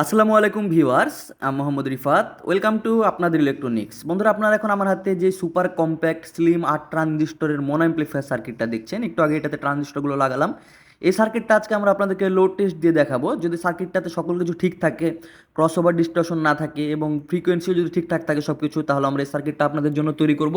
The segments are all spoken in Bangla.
আসসালামু আলাইকুম ভিউয়ার্স, আমি মোহাম্মদ রিফাত। ওয়েলকাম টু আপনাদের ইলেকট্রনিক্স বন্ধুরা, আপনারা এখন আমার হাতে যে সুপার কম্প্যাক্ট স্লিম আট ট্রানজিস্টরের মোনো অ্যাম্প্লিফায়ার সার্কিটটা দেখছেন, একটু আগে এটাতে ট্রানজিস্টরগুলো লাগালাম। এই সার্কিটটা আজকে আমরা আপনাদেরকে লোড টেস্ট দিয়ে দেখাবো। যদি সার্কিটটাতে সকল কিছু ঠিক থাকে ক্রস ওভার ডিস্ট্রাকশন না থাকে এবং ফ্রিকোয়েন্সিও যদি ঠিকঠাক থাকে সব কিছু তাহলে আমরা এই সার্কিটটা আপনাদের জন্য তৈরি করব।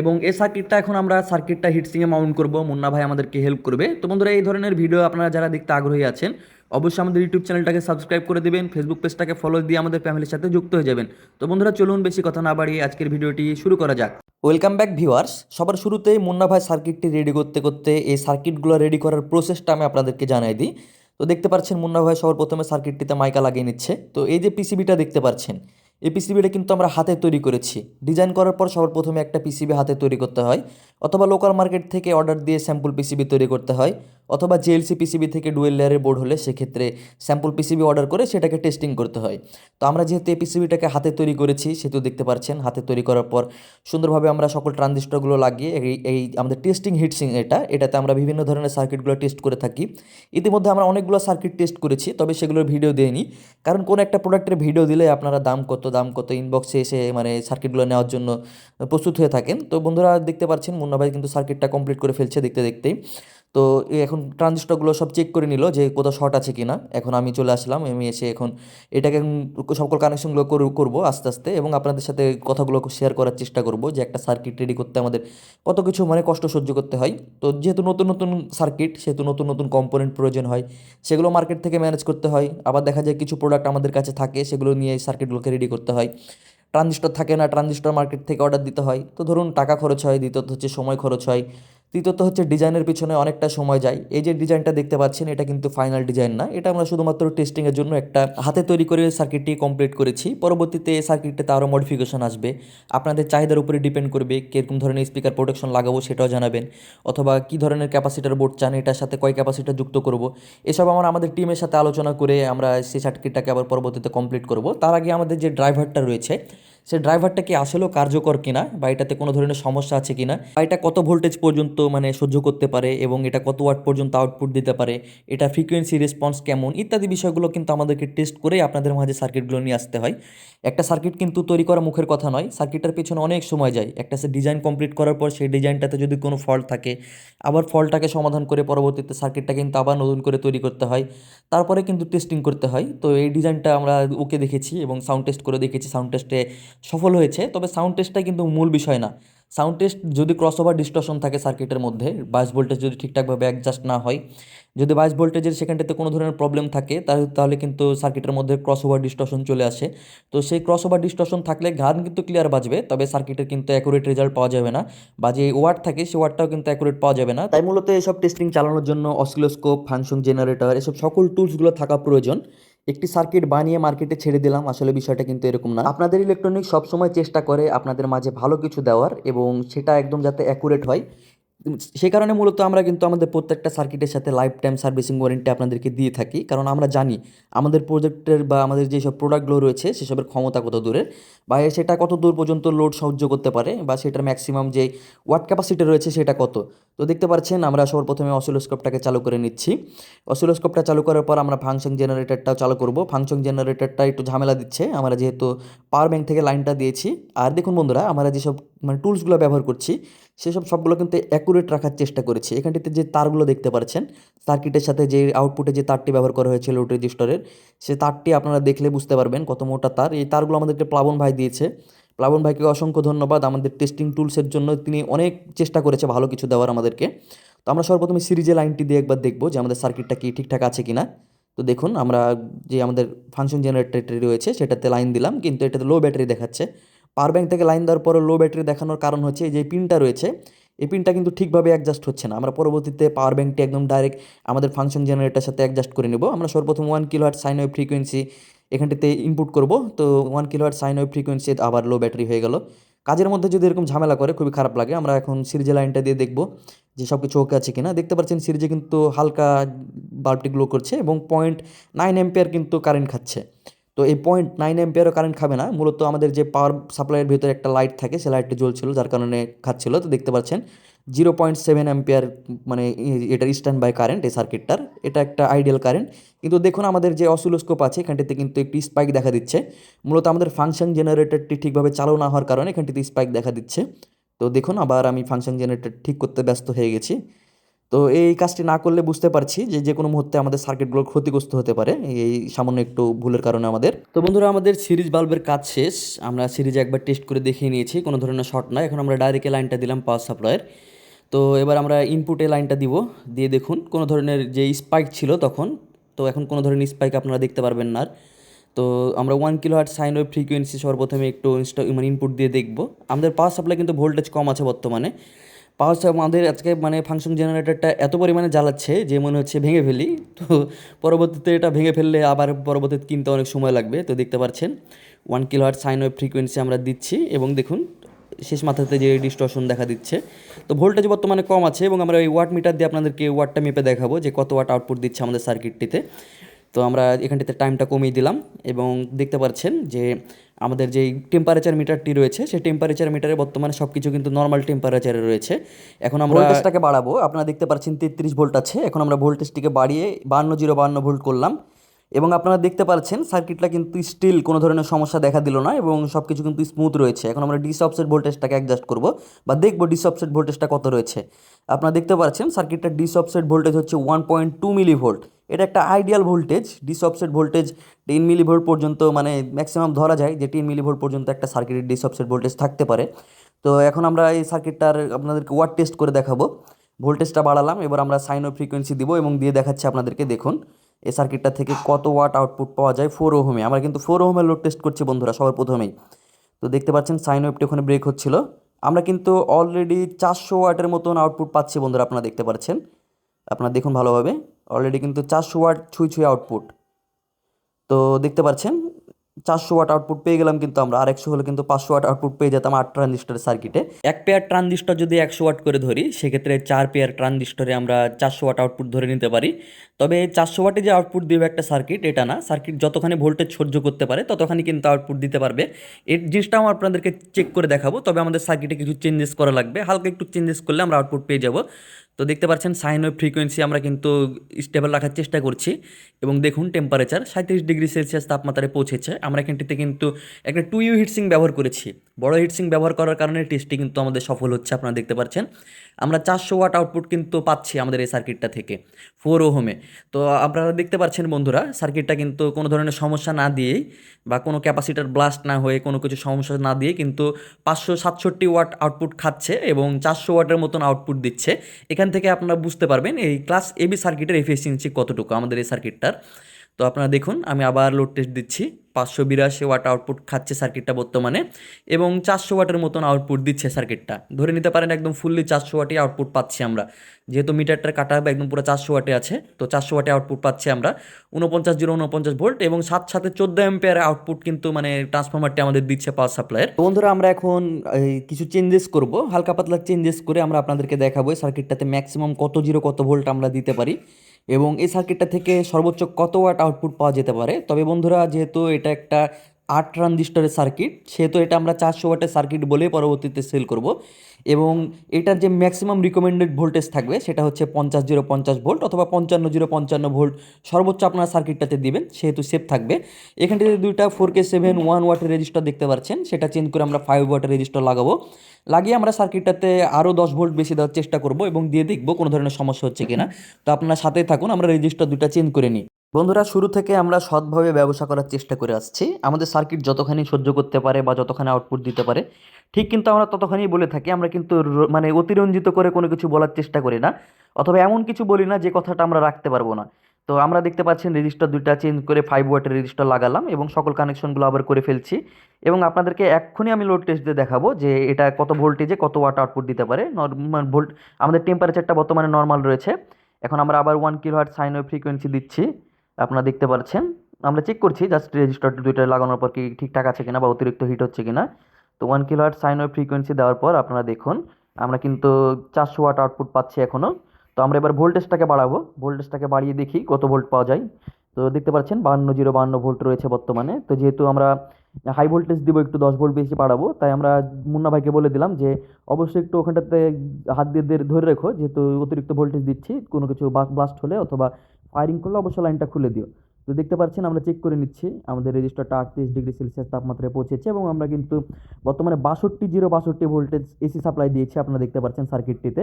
এবং এই সার্কিটটা এখন আমরা সার্কিটটা হিটসিংয়ে মাউন্ট করব। মুন্না ভাই আমাদেরকে হেল্প করবে। তো বন্ধুরা, এই ধরনের ভিডিও আপনারা যারা দেখতে আগ্রহী আছেন অবশ্যই আমাদের ইউটিউব চ্যানেলটাকে সাবস্ক্রাইব করে দেবেন ফেসবুক পেজটাকে ফলো দিয়ে আমাদের ফ্যামিলির সাথে যুক্ত হয়ে যাবেন। তো বন্ধুরা, চলুন বেশি কথা না বাড়িয়ে আজকের ভিডিওটি শুরু করা যাক। ওয়েলকাম ব্যাক ভিউয়ার্স সবার শুরুতেই মুন্না ভাই সার্কিটটি রেডি করতে করতে এই সার্কিটগুলো রেডি করার প্রসেসটা আমি আপনাদেরকে জানাই দিই। তো দেখতে পাচ্ছেন মুন্না ভাই সবার প্রথমে সার্কিটটিতে মাইকা লাগিয়ে নিচ্ছে। তো এই যে পিসিবিটা দেখতে পাচ্ছেন এই পিসিবিটা কিন্তু আমরা হাতে তৈরি করেছি। ডিজাইন করার পর সবার প্রথমে একটা পিসিবি হাতে তৈরি করতে হয়, অথবা লোকাল মার্কেট থেকে অর্ডার দিয়ে স্যাম্পল পিসিবি তৈরি করতে হয়, অথবা জেএলসি পিসিবি থেকে ডুয়েল লেয়ারের বোর্ড হলে সেক্ষেত্রে স্যাম্পল পিসিবি অর্ডার করে সেটাকে টেস্টিং করতে হয়। তো আমরা যেহেতু এই পিসিবিটাকে হাতে তৈরি করেছি, সেহেতু দেখতে পাচ্ছেন, হাতে তৈরি করার পর সুন্দরভাবে আমরা সকল ট্রানজিস্টরগুলো লাগিয়ে এই এই আমাদের টেস্টিং হিটসিং এটা, এটাতে আমরা বিভিন্ন ধরনের সার্কিটগুলো টেস্ট করে থাকি। ইতিমধ্যে আমরা অনেকগুলো সার্কিট টেস্ট করেছি, তবে সেগুলোর ভিডিও দিইনি। কারণ কোনো একটা প্রোডাক্টের ভিডিও দিলে আপনারা দাম কত দাম কত ইনবক্সে এসে মানে সার্কিটগুলো নেওয়ার জন্য প্রস্তুত হয়ে থাকেন। তো বন্ধুরা দেখতে পাচ্ছেন, মুন্না ভাই কিন্তু সার্কিটটা কমপ্লিট করে ফেলছে দেখতে দেখতেই। তো এখন ট্রানজিস্টরগুলো সব চেক করে নিল যে কোথাও শর্ট আছে কি না এখন আমি চলে আসলাম, আমি এসে এখন এটাকে সকল কানেকশনগুলো করব আস্তে আস্তে এবং আপনাদের সাথে কথাগুলো শেয়ার করার চেষ্টা করব যে একটা সার্কিট রেডি করতে আমাদের কত কিছু মানে কষ্ট সহ্য করতে হয়। তো যেহেতু নতুন নতুন সার্কিট সেহেতু নতুন নতুন কম্পোনেন্ট প্রয়োজন হয়, সেগুলো মার্কেট থেকে ম্যানেজ করতে হয়। আবার দেখা যায় কিছু প্রোডাক্ট আমাদের কাছে থাকে, সেগুলো নিয়ে সার্কিটগুলোকে রেডি করতে হয়। ট্রানজিস্টর থাকে না ট্রানজিস্টর মার্কেট থেকে অর্ডার দিতে হয়। তো ধরুন টাকা খরচ হয়, দ্বিতীয়ত হচ্ছে সময় খরচ হয়। তৃতীয়ত হচ্ছে ডিজাইনের পিছনে অনেকটা সময় যায়। এই যে ডিজাইনটা দেখতে পাচ্ছেন, এটা কিন্তু ফাইনাল ডিজাইন না। এটা আমরা শুধুমাত্র টেস্টিংয়ের জন্য একটা হাতে তৈরি করে সার্কিটটি কমপ্লিট করেছি। পরবর্তীতে এই সার্কিটটাতে আরও মডিফিকেশন আসবে। আপনাদের চাহিদার উপরে ডিপেন্ড করবে কীরকম ধরনের স্পিকার প্রোটেকশন লাগাবো সেটাও জানাবেন। অথবা কী ধরনের ক্যাপাসিটার বোর্ড চান, এটার সাথে কয় ক্যাপাসিটার যুক্ত করব, এসব আমরা আমাদের টিমের সাথে আলোচনা করে আমরা সেই সার্কিটটাকে আবার পরবর্তীতে কমপ্লিট করব। তার আগে আমাদের যে ড্রাইভারটা রয়েছে সে ড্রাইভারটা কি আসলেও কার্যকর কিনা বা এটাতে কোনো ধরনের সমস্যা আছে কিনা? বা এটা কত ভোল্টেজ পর্যন্ত মানে সহ্য করতে পারে এবং এটা কত ওয়াট পর্যন্ত আউটপুট দিতে পারে? এটা ফ্রিকোয়েন্সি রেসপন্স কেমন? ইত্যাদি বিষয়গুলো কিন্তু আমাদেরকে টেস্ট করে আপনাদের মাঝে সার্কিটগুলো নিয়ে আসতে হয়। একটা সার্কিট কিন্তু তৈরি করা মুখের কথা নয় সার্কিটটার পেছনে অনেক সময় যায়। একটা সে ডিজাইন কমপ্লিট করার পর সেই ডিজাইনটাতে যদি কোনো ফল্ট থাকে, আবার ফল্টটাকে সমাধান করে পরবর্তীতে সার্কিটটা কিন্তু আবার নতুন করে তৈরি করতে হয়। তারপরে কিন্তু টেস্টিং করতে হয়। তো এই ডিজাইনটা আমরা ওকে দেখেছি এবং সাউন্ড টেস্ট করে দেখেছি। সাউন্ড টেস্টে সফল হয়েছে, তবে সাউন্ড টেস্টটাই কিন্তু মূল বিষয় না। সাউন্ড টেস্ট যদি ক্রস ওভার ডিস্টর্শন থাকে সার্কিটের মধ্যে বাইশ ভোল্টেজ যদি ঠিকঠাকভাবে অ্যাডজাস্ট না হয়, যদি বাইশ ভোল্টেজের সেখানটাতে কোনো ধরনের প্রবলেম থাকে তাহলে কিন্তু সার্কিটের মধ্যে ক্রস ওভার ডিস্টর্শন চলে আসে। তো সেই ক্রস ওভার ডিস্টর্শন থাকলে গান কিন্তু ক্লিয়ার বাজবে, তবে সার্কিটের কিন্তু অ্যাকুরেট রেজাল্ট পাওয়া যাবে না বা যে ওয়ার্ড থাকে সেই ওয়ার্ডটাও কিন্তু অ্যাকুরেট পাওয়া যাবে না। তাই মূলত এসব টেস্টিং চালানোর জন্য অসিলোস্কোপ ফাংশন জেনারেটর এসব সকল টুলসগুলো থাকা প্রয়োজন। একটি সার্কিট বানিয়ে মার্কেটে ছেড়ে দিলাম, আসলে বিষয়টা কিন্তু এরকম না। আপনাদের ইলেকট্রনিক সবসময় চেষ্টা করে আপনাদের মাঝে ভালো কিছু দেওয়ার এবং সেটা একদম যাতে অ্যাকুরেট হয়। সেই কারণে মূলত আমরা কিন্তু আমাদের প্রত্যেকটা সার্কিটের সাথে লাইফ টাইম সার্ভিসিং ওয়ারেন্টি আপনাদেরকে দিয়ে থাকি। কারণ আমরা জানি, আমাদের প্রোজেক্টের বা আমাদের যেসব প্রোডাক্টগুলো রয়েছে, সেসবের ক্ষমতা কত দূরের? বা সেটা কত দূর পর্যন্ত লোড সহ্য করতে পারে? বা সেটার ম্যাক্সিমাম যে ওয়াট ক্যাপাসিটি রয়েছে, সেটা কত? তো দেখতে পাচ্ছেন, আমরা সবার প্রথমে অসিলোস্কোপটাকে চালু করে নিচ্ছি। অসিলোস্কোপটা চালু করার পর আমরা ফাংশন জেনারেটরটাও চালু করব। ফাংশন জেনারেটরটা একটু ঝামেলা দিচ্ছে, আমরা যেহেতু পাওয়ার ব্যাংক থেকে লাইনটা দিয়েছি। আর দেখুন বন্ধুরা, আমরা যেসব মানে টুলসগুলো ব্যবহার করছি সেসব সবগুলো কিন্তু অ্যাকুরেট রাখার চেষ্টা করেছি। এখানটিতে যে তারগুলো দেখতে পাচ্ছেন সার্কিটের সাথে যে আউটপুটে যে তারটি ব্যবহার করা হয়েছে লোড রেজিস্টারের, সে তারটি আপনারা দেখলে বুঝতে পারবেন কত মোটা তার। এই তারগুলো আমাদেরকে প্লাবন ভাই দিয়েছে। প্লাবন ভাইকে অসংখ্য ধন্যবাদ। আমাদের টেস্টিং টুলসের জন্য তিনি অনেক চেষ্টা করেছে ভালো কিছু দেওয়ার আমাদেরকে। তো আমরা সর্বপ্রথমে সিরিজে লাইনটি দিয়ে একবার দেখব যে আমাদের সার্কিটটা কি ঠিকঠাক আছে কিনা। তো দেখুন, আমরা যে আমাদের ফাংশন জেনারেটরটি রয়েছে, সেটাতে লাইন দিলাম, কিন্তু এটাতে লো ব্যাটারি দেখাচ্ছে। পাওয়ার ব্যাঙ্ক থেকে লাইন দেওয়ার পরে লো ব্যাটারি দেখানোর কারণ হচ্ছে যে পিনটা রয়েছে এই পিনটা কিন্তু ঠিকভাবে অ্যাডজাস্ট হচ্ছে না। আমরা পরবর্তীতে পাওয়ার ব্যাংকটি একদম ডাইরেক্ট আমাদের ফাংশন জেনারেটার সাথে অ্যাডজাস্ট করে নেব। আমরা সর্বপ্রথম one kilohertz sine wave frequency এখানটিতে input করব। তো one kilohertz sine wave frequency আবার লো ব্যাটারি হয়ে গেল। কাজের মধ্যে যদি এরকম ঝামেলা করে, খুবই খারাপ লাগে। আমরা এখন সিরিজে লাইনটা দিয়ে দেখব যে সব কিছু ওকে আছে কিনা। দেখতে পাচ্ছেন সিরিজে কিন্তু হালকা বাল্বটি গ্লো করছে এবং পয়েন্ট নাইন এম্পিয়ার কিন্তু কারেন্ট খাচ্ছে। তো এই পয়েন্ট নাইন এম্পিয়ারও কারেন্ট খাবে না। মূলত আমাদের যে পাওয়ার সাপ্লাইয়ের ভিতরে একটা লাইট থাকে সে লাইটটি জ্বলছিল, যার কারণে খাচ্ছিল। তো দেখতে পাচ্ছেন জিরো পয়েন্ট সেভেন অ্যাম্পিয়ার মানে এটার স্ট্যান্ড বাই কারেন্ট এই সার্কিটটার এটা একটা আইডিয়াল কারেন্ট কিন্তু দেখুন, আমাদের যে অসিলোস্কোপ আছে, এখানটিতে কিন্তু একটি স্পাইক দেখা দিচ্ছে। মূলত আমাদের ফাংশন জেনারেটরটি ঠিকভাবে চালু না হওয়ার কারণে এখানটিতে স্পাইক দেখা দিচ্ছে। তো দেখুন, আবার আমি ফাংশন জেনারেটর ঠিক করতে ব্যস্ত হয়ে গেছি। তো এই কাজটি না করলে বুঝতে পারছি যে যে কোনো মুহূর্তে আমাদের সার্কিটগুলো ক্ষতিগ্রস্ত হতে পারে। এই সামান্য একটু ভুলের কারণে আমাদের। তো বন্ধুরা, আমাদের সিরিজ বাল্বের কাজ শেষ। আমরা সিরিজ একবার টেস্ট করে দেখিয়ে নিয়েছি। কোনো ধরনের শর্ট নয় এখন আমরা ডাইরেক্টে লাইনটা দিলাম পাওয়ার সাপ্লাইয়ের তো এবার আমরা ইনপুটে লাইনটা দিব। দিয়ে দেখুন, কোনো ধরনের যে স্পাইক ছিল তখন, তো এখন কোনো ধরনের স্পাইক আপনারা দেখতে পারবেন না আর। তো আমরা one kilohertz sine wave frequency সর্বপ্রথমে একটু ইনস্টা মানে ইনপুট দিয়ে দেখব। আমাদের পাওয়ার সাপ্লাই কিন্তু ভোল্টেজ কম আছে বর্তমানে। পাওয়ার সাপ্লাই আমাদের আজকে মানে ফাংশন জেনারেটরটা এত পরিমাণে জ্বালাচ্ছে যে মনে হচ্ছে ভেঙে ফেলি। তো পরবর্তীতে এটা ভেঙে ফেললে আবার পরবর্তীতে কিনতে অনেক সময় লাগবে। তো দেখতে পাচ্ছেন one kilohertz sine wave frequency আমরা দিচ্ছি এবং দেখুন, শেষ মাথাতে যে ডিস্টর্শন দেখা দিচ্ছে। তো ভোল্টেজ বর্তমানে কম আছে এবং আমরা এই ওয়াট মিটার দিয়ে আপনাদেরকে ওয়াটটা মেপে দেখাবো যে কত ওয়াট আউটপুট দিচ্ছে আমাদের সার্কিটটিতে তো আমরা এখানটিতে টাইমটা কমিয়ে দিলাম এবং দেখতে পাচ্ছেন যে আমাদের যেই টেম্পারেচার মিটারটি রয়েছে, সেই টেম্পারেচার মিটারে বর্তমানে সব কিছু কিন্তু নর্মাল টেম্পারেচারে রয়েছে। এখন আমরা ভোল্টেজটাকে বাড়াবো। আপনারা দেখতে পাচ্ছেন তেত্রিশ ভোল্ট আছে। এখন আমরা ভোল্টেজটিকে বাড়িয়ে বান্ন জিরো বান্ন ভোল্ট করলাম। এবং আপনারা দেখতে পাচ্ছেন সার্কিটটা কিন্তু স্টিল কোনো ধরনের সমস্যা দেখা দিল না এবং সব কিছু কিন্তু স্মুথ রয়েছে। এখন আমরা ডিস অফসেট ভোল্টেজটাকে অ্যাডজাস্ট করব বা দেখব ডিস অফসেট ভোল্টেজটা কত রয়েছে। আপনারা দেখতে পাচ্ছেন সার্কিটটার ডিস অফসেট ভোল্টেজ হচ্ছে one point two millivolt এটা একটা ideal voltage DC offset voltage ten millivolt পর্যন্ত মানে ম্যাক্সিমাম ধরা যায় যে টেন মিলি ভোল্ট পর্যন্ত একটা সার্কিটের ডিস অফসেট ভোল্টেজ থাকতে পারে। তো এখন আমরা এই সার্কিটটার আপনাদেরকে ওয়াট টেস্ট করে দেখাবো। ভোল্টেজটা বাড়ালাম, এবার আমরা সাইন ও ফ্রিকোয়েন্সি দিব এবং দিয়ে দেখাচ্ছি আপনাদেরকে, দেখুন, এই সার্কিটটা থেকে কত ওয়াট আউটপুট পাওয়া যায় ফোর ওহমে। আমরা কিন্তু ফোর ওহমের লোড টেস্ট করছি বন্ধুরা, সবার প্রথমেই। তো দেখতে পাচ্ছেন সাইন ওয়েভটি ওখানে ব্রেক হচ্ছিল। আমরা কিন্তু অলরেডি চারশো ওয়াটের মতন আউটপুট পাচ্ছি বন্ধুরা, আপনারা দেখতে পাচ্ছেন। আপনারা দেখুন ভালোভাবে। অলরেডি কিন্তু চারশো ওয়াট ছুঁই ছুঁই আউটপুট তো দেখতে পাচ্ছেন, চারশো ওয়াট আউটপুট পেয়ে গেলাম কিন্তু আমরা, আর একশো হলে কিন্তু পাঁচশো ওয়াট আউটপুট পেয়ে যেতাম আট ট্রানজিস্টরের সার্কিটে এক পেয়ার ট্রানজিস্টর যদি একশো ওয়াট করে ধরি, সেক্ষেত্রে চার পেয়ার ট্রানজিস্টরে আমরা চারশো ওয়াট আউটপুট ধরে নিতে পারি। তবে চারশো ওয়াটে যে আউটপুট দেবে একটা সার্কিট এটা না। সার্কিট যতখানি ভোল্টেজ সহ্য করতে পারে, ততখানি কিন্তু আউটপুট দিতে পারবে। এই জিনিসটাও আপনাদেরকে চেক করে দেখাবো, তবে আমাদের সার্কিটে কিছু চেঞ্জেস করা লাগবে। হালকা একটু চেঞ্জেস করলে আমরা আউটপুট পেয়ে যাব। তো দেখতে পাচ্ছেন সাইন ওয়েভ ফ্রিকোয়েন্সি আমরা কিন্তু স্টেবল রাখার চেষ্টা করছি এবং দেখুন টেম্পারেচার সাঁত্রিশ ডিগ্রি সেলসিয়াস তাপমাত্রায় পৌঁছেছে। আমরা এখানটিতে কিন্তু একটা টু ইউ হিটসিং ব্যবহার করেছি। বড় হিটসিং ব্যবহার করার কারণে টেস্টটি কিন্তু আমাদের সফল হচ্ছে, আপনারা দেখতে পাচ্ছেন। আমরা চারশো ওয়াট আউটপুট কিন্তু পাচ্ছি আমাদের এই সার্কিটটা থেকে ফোর ওহমে। তো আপনারা দেখতে পাচ্ছেন বন্ধুরা সার্কিটটা কিন্তু কোনো ধরনের সমস্যা না দিয়েই বা কোনো ক্যাপাসিটার ব্লাস্ট না হয়ে কোনো কিছু সমস্যা না দিয়ে কিন্তু পাঁচশো সাতষট্টি ওয়াট আউটপুট খাচ্ছে এবং চারশো ওয়াটের মতন আউটপুট দিচ্ছে। এখান থেকে আপনারা বুঝতে পারবেন এই ক্লাস এবি সার্কিটের এফিসিয়েন্সি কতটুকু আমাদের এই সার্কিটটার তো আপনারা দেখুন, আমি আবার লোড টেস্ট দিচ্ছি। পাঁচশো বিরাশি ওয়াট আউটপুট খাচ্ছে সার্কিটটা বর্তমানে এবং চারশো ওয়াটের মতন আউটপুট দিচ্ছে সার্কিটটা। ধরে নিতে পারেন একদম ফুললি চারশো ওয়াটই আউটপুট পাচ্ছি আমরা। যেহেতু মিটারটার কাটা একদম পুরো চারশো ওয়াটে আছে, তো চারশো ওয়াটে আউটপুট পাচ্ছি আমরা উনপঞ্চাশ জিরো উনপঞ্চাশ ভোল্ট এবং সাত সাথে চোদ্দ এম্পিয়ার আউটপুট কিন্তু মানে ট্রান্সফর্মারটি আমাদের দিচ্ছে পাওয়ার সাপ্লাইয়ের বন্ধুরা, আমরা এখন কিছু চেঞ্জেস করব, হালকা পাতলা চেঞ্জেস করে আমরা আপনাদেরকে দেখাবো সার্কিটটাতে ম্যাক্সিমাম কত জিরো কত ভোল্ট আমরা দিতে পারি। এবং এই সার্কিটটা থেকে সর্বোচ্চ কত ওয়াট আউটপুট পাওয়া যেতে পারে? তবে বন্ধুরা, যেহেতু এটা একটা আট ট্রানজিস্টরের সার্কিট সেহেতু এটা আমরা চারশো ওয়াটের সার্কিট বলে পরবর্তীতে সেল করব। এবং এটার যে ম্যাক্সিমাম রিকমেন্ডেড ভোল্টেজ থাকবে, সেটা হচ্ছে পঞ্চাশ জিরো পঞ্চাশ ভোল্ট অথবা পঞ্চান্ন জিরো পঞ্চান্ন ভোল্ট সর্বোচ্চ আপনারা সার্কিটটাতে দিবেন, সেহেতু সেফ থাকবে। এখানটিতে দুইটা ফোর কে সেভেন ওয়ান ওয়াটের রেজিস্টার দেখতে পাচ্ছেন, সেটা চেঞ্জ করে আমরা ফাইভ ওয়াটের রেজিস্টার লাগাবো। লাগিয়ে আমরা সার্কিটটাতে আরও দশ ভোল্ট বেশি দেওয়ার চেষ্টা করব এবং দিয়ে দেখব কোনো ধরনের সমস্যা হচ্ছে কিনা। তো আপনারা সাথেই থাকুন, আমরা রেজিস্টার দুটা চেঞ্জ করে নিই। বন্ধুরা, শুরু থেকে আমরা সৎভাবে ব্যবসা করার চেষ্টা করে আসছি। আমাদের সার্কিট যতখানি সহ্য করতে পারে বা যতখানি আউটপুট দিতে পারে, ঠিক কিন্তু আমরা ততখানি বলে থাকি। আমরা কিন্তু মানে অতিরঞ্জিত করে কোনো কিছু বলার চেষ্টা করি না, অথবা এমন কিছু বলি না যে কথাটা আমরা রাখতে পারব না। তো আমরা দেখতে পাচ্ছেন রেজিস্টার দুইটা চেঞ্জ করে ফাইভ ওয়াটের রেজিস্টার লাগালাম এবং সকল কানেকশনগুলো আবার করে ফেলছি। এবং আপনাদেরকে এক্ষুনি আমি লোড টেস্ট দিয়ে দেখাবো যে এটা কত ভোল্টেজে কত ওয়াট আউটপুট দিতে পারে। নর্মাল ভোল্ট আমাদের টেম্পারেচারটা বর্তমানে নর্মাল রয়েছে। এখন আমরা আবার one kilohertz sine wave frequency দিচ্ছি। আপনারা দেখতে পাচ্ছেন। আমরা চেক করছি জাস্ট রেজিস্টার দুইটা লাগানোর পর কি ঠিকঠাক আছে কিনা বা অতিরিক্ত হিট হচ্ছে কিনা। তো one kilohertz sine wave frequency দেওয়ার পর আপনারা দেখুন, আমরা কিন্তু চারশো ওয়াট আউটপুট পাচ্ছি এখনও তো আমরা এবার ভোল্টেজটাকে বাড়াবো। ভোল্টেজটাকে বাড়িয়ে দেখি কত ভোল্ট পাওয়া যায়। তো দেখতে পাচ্ছেন বান্ন জিরো বান্ন ভোল্ট রয়েছে বর্তমানে। তো যেহেতু আমরা হাই ভোল্টেজ দিব, একটু দশ ভোল্ট বেশি বাড়াবো, তাই আমরা মুন্না ভাইকে বলে দিলাম যে, অবশ্যই একটু ওখানটাতে হাত দিয়ে ধরে রেখো, যেহেতু অতিরিক্ত ভোল্টেজ দিচ্ছি, কোনো কিছু ব্লাস্ট হলে অথবা ফায়ারিং করলে অবশ্যই লাইনটা খুলে দিও। তো দেখতে পাচ্ছেন, আমরা চেক করে নিচ্ছি। আমাদের রেজিস্টারটা আটত্রিশ ডিগ্রি সেলসিয়াস তাপমাত্রায় পৌঁছেছে এবং আমরা কিন্তু বর্তমানে বাষট্টি জিরো বাষট্টি ভোল্টেজ এসি সাপ্লাই দিয়েছি, আপনারা দেখতে পাচ্ছেন সার্কিটটিতে।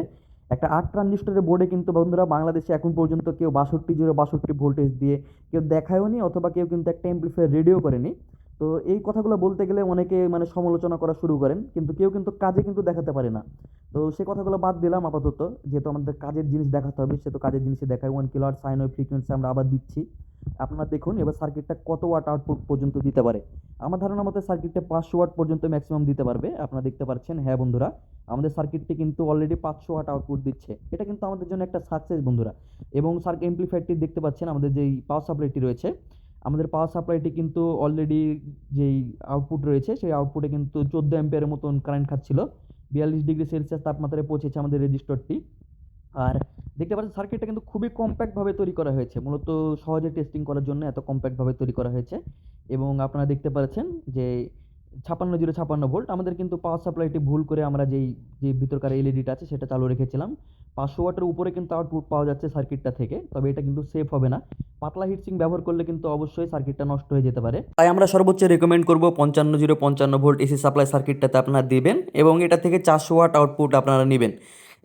একটা আট ট্রানজিস্টরের বোর্ডে কিন্তু বন্ধুরা বাংলাদেশে এখন পর্যন্ত কেউ বাষট্টি জিরো বাষট্টি ভোল্টেজ দিয়ে কেউ দেখায়ওনি অথবা কেউ কিন্তু একটা এমপ্লিফায়ার রেডিও করেনি। তো এই কথাগুলো বলতে গেলে অনেকে মানে সমালোচনা করা শুরু করেন, কিন্তু কেউ কিন্তু কাজে কিন্তু দেখাতে পারে না। তো সে কথাগুলো বাদ দিলাম আপাতত, যেহেতু আমাদের কাজের জিনিস দেখাতে হবে, সে তো কাজের জিনিসে দেখায়। ওয়ান কিলো আট সাইন ওয়েভ ফ্রিকোয়েন্সি আমরা আবার দিচ্ছি। আপনারা দেখুন, এবার সার্কিটটা কত ওয়াট আউটপুট পর্যন্ত দিতে পারে। আমার ধারণা মতে সার্কিটটা পাঁচশো ওয়াট পর্যন্ত ম্যাক্সিমাম দিতে পারবে। আপনারা দেখতে পাচ্ছেন হ্যাঁ বন্ধুরা, আমাদের সার্কিটটি কিন্তু অলরেডি পাঁচশো ওয়াট আউটপুট দিচ্ছে। এটা কিন্তু আমাদের জন্য একটা সাকসেস বন্ধুরা। এবং সার্কিট এমপ্লিফায়ারটি দেখতে পাচ্ছেন, আমাদের যেই পাওয়ার সাপ্লাইটি রয়েছে আমাদের পাওয়ার সাপ্লাইটি কিন্তু অলরেডি যেই আউটপুট রয়েছে, সেই আউটপুটে কিন্তু চোদ্দ অ্যাম্পিয়ারের মতন কারেন্ট খাচ্ছিল। বিয়াল্লিশ ডিগ্রি সেলসিয়াস তাপমাত্রায় পৌঁছেছে আমাদের রেজিস্টরটি আর দেখতে পাচ্ছেন সার্কিটটা কিন্তু খুবই কম্প্যাক্টভাবে তৈরি করা হয়েছে। মূলত সহজে টেস্টিং করার জন্য এত কম্প্যাক্টভাবে তৈরি করা হয়েছে। এবং আপনারা দেখতে পাচ্ছেন যে ছাপান্ন জিরো ছাপান্ন ভোল্ট। আমাদের কিন্তু পাওয়ার সাপ্লাইটি ভুল করে আমরা যেই যে ভিতরকার এলইডিটা আছে সেটা চালু রেখেছিলাম। পাঁচশো ওয়াটের উপরে কিন্তু আউটপুট পাওয়া যাচ্ছে সার্কিটটা থেকে, তবে এটা কিন্তু সেফ হবে না। পাতলা হিটসিং ব্যবহার করলে কিন্তু অবশ্যই সার্কিটটা নষ্ট হয়ে যেতে পারে। তাই আমরা সর্বোচ্চ রেকমেন্ড করব পঞ্চান্ন জিরো পঞ্চান্ন ভোল্ট এসি সাপ্লাই সার্কিটটাতে আপনারা দিবেন এবং এটা থেকে চারশো ওয়াট আউটপুট আপনারা নেবেন।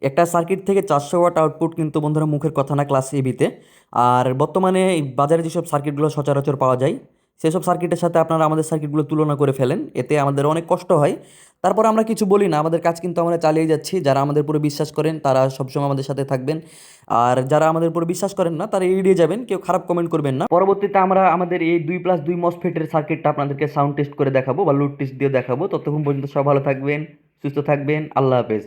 একটা সার্কিট থেকে চারশো ওয়াট আউটপুট কিন্তু বন্ধুরা মুখের কথা না ক্লাস এবিতে আর বর্তমানে বাজারে যেসব সার্কিটগুলো সচরাচর পাওয়া যায় সেসব সার্কিটের সাথে আপনারা আমাদের সার্কিটগুলো তুলনা করে ফেলেন, এতে আমাদের অনেক কষ্ট হয়। তারপর আমরা কিছু বলি না, আমাদের কাজ কিন্তু আমরা চালিয়ে যাচ্ছি, যারা আমাদের উপরে বিশ্বাস করেন তারা সবসময় আমাদের সাথে থাকবেন, আর যারা আমাদের উপরে বিশ্বাস করেন না তারা এড়িয়ে যাবেন, কেউ খারাপ কমেন্ট করবেন না। পরবর্তীতে আমরা আমাদের এই দুই প্লাস দুই মসফেটের সার্কিটটা আপনাদেরকে সাউন্ড টেস্ট করে দেখাবো বা লুড টেস্ট দিয়ে দেখাবো। ততক্ষণ পর্যন্ত সব ভালো থাকবেন, সুস্থ থাকবেন, আল্লাহ হাফেজ।